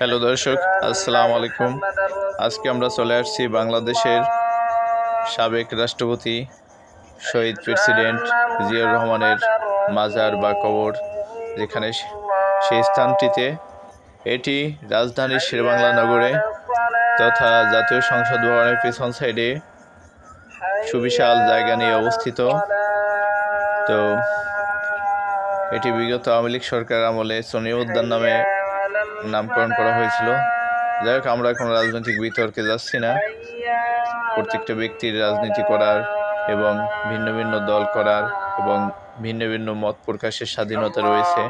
Hello দর্শক, আসসালামু আলাইকুম। আজকে আমরা চলে আসছি বাংলাদেশের সাবেক রাষ্ট্রপতি শহীদ প্রেসিডেন্ট জিয়াউর রহমানের মাজার বা কবর, যেখানে সেই স্থানটিতে। এটি রাজধানীর শেরবাংলা নগরে তথা জাতীয় সংসদ ভবনের পিছন সাইডে সুবিশাল জায়গা নিয়ে অবস্থিত। তো এটি বিগত আওয়ামী লীগ সরকার আমলে সোনিয়া উদ্যান নামে নামকরণ করা হয়েছিল। যাই হোক, আমরা কোনো রাজনৈতিক বিতর্কে যাচ্ছি না। প্রত্যেকটা ব্যক্তির রাজনীতি করার এবং ভিন্ন ভিন্ন দল করার এবং ভিন্ন ভিন্ন মত প্রকাশের স্বাধীনতা রয়েছে,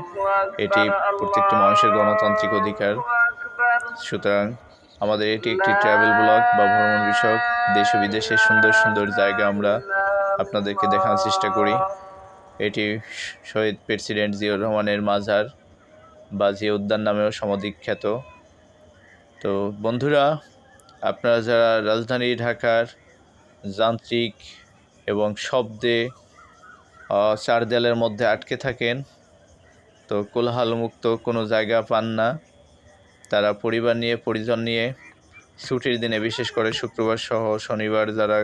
এটি প্রত্যেকটি মানুষের গণতান্ত্রিক অধিকার। সুতরাং আমাদের এটি একটি ট্রাভেল ব্লগ বা ভ্রমণ বিষয়ক। দেশ ও বিদেশের সুন্দর সুন্দর জায়গা আমরা আপনাদেরকে দেখানোর চেষ্টা করি। এটি শহীদ প্রেসিডেন্ট জিয়াউর রহমানের মাজার। বা উদ্যান নামেও সমধিখ্যাত। তো বন্ধুরা, আপনারা যারা রাজধানী ঢাকার যান্ত্রিক এবং শব্দে চার দেয়ালের মধ্যে আটকে থাকেন, তো কোলাহলমুক্ত কোনো জায়গা পান না। তারা পরিবার নিয়ে, পরিজন নিয়ে ছুটির দিনে বিশেষ করে শুক্রবার সহ শনিবার যারা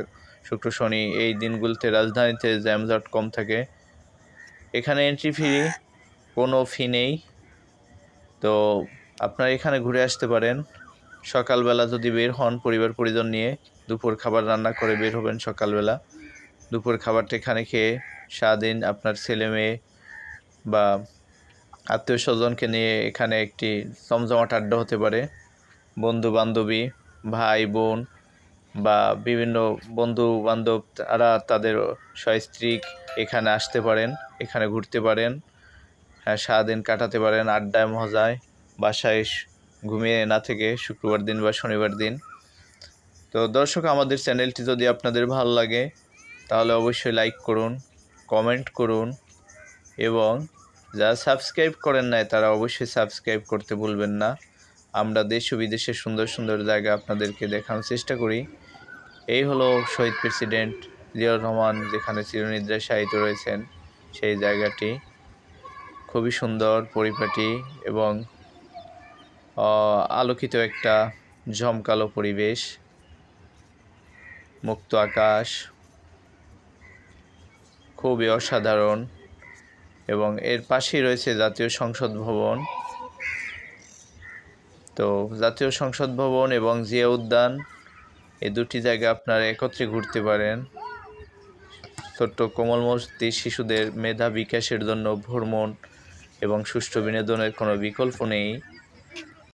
শুক্র, শনি এই দিনগুলোতে রাজধানীতে জ্যামজট কম থাকে, এখানে এন্ট্রি ফি কোনো ফি নেই। তো আপনারা এখানে ঘুরে আসতে পারেন। সকালবেলা যদি বের হন পরিবার পরিজন নিয়ে, দুপুর খাবার রান্না করে বের হবেন সকালবেলা। দুপুর খাবারটা এখানে খেয়ে সারাদিন আপনার ছেলে মেয়ে বা আত্মীয় স্বজনকে নিয়ে এখানে একটি জমজমাট আড্ডা হতে পারে। বন্ধু বান্ধবী ভাই, বোন বা বিভিন্ন বন্ধু বান্ধব তারা তাদের সস্ত্রীক এখানে আসতে পারেন, এখানে ঘুরতে পারেন। সারাদিন কাটাতে পারেন, আড্ডায় মজায়, বাসায় ঘুমিয়ে না থেকে শুক্রবার দিন বা শনিবার দিন। তো দর্শক, আমাদের চ্যানেলটি যদি আপনাদের ভালো লাগে, তাহলে অবশ্যই লাইক করুন কমেন্ট করুন এবং যারা সাবস্ক্রাইব করেন নাই, তারা অবশ্যই সাবস্ক্রাইব করতে ভুলবেন না। আমরা দেশ ও বিদেশের সুন্দর সুন্দর জায়গা আপনাদেরকে দেখানোর চেষ্টা করি। এই হলো শহীদ প্রেসিডেন্ট জিয়াউর রহমান, যেখানে চিরনিদ্রায় শায়িত রয়েছেন সেই জায়গাটি। খুবই সুন্দর পরিপাটি এবং আলোকিত একটা ঝমকালো পরিবেশ, মুক্ত আকাশ, খুবই অসাধারণ এবং এর পাশেই রয়েছে জাতীয় সংসদ ভবন। তো জাতীয় সংসদ ভবন এবং জিয়া উদ্যান, এই দুটি জায়গা আপনারা একত্রে ঘুরতে পারেন। ছোট্ট কোমল মস্তি শিশুদের মেধা বিকাশের জন্য ভ্রমণ এবং সুষ্ঠু বিনোদনের কোনো বিকল্প নেই।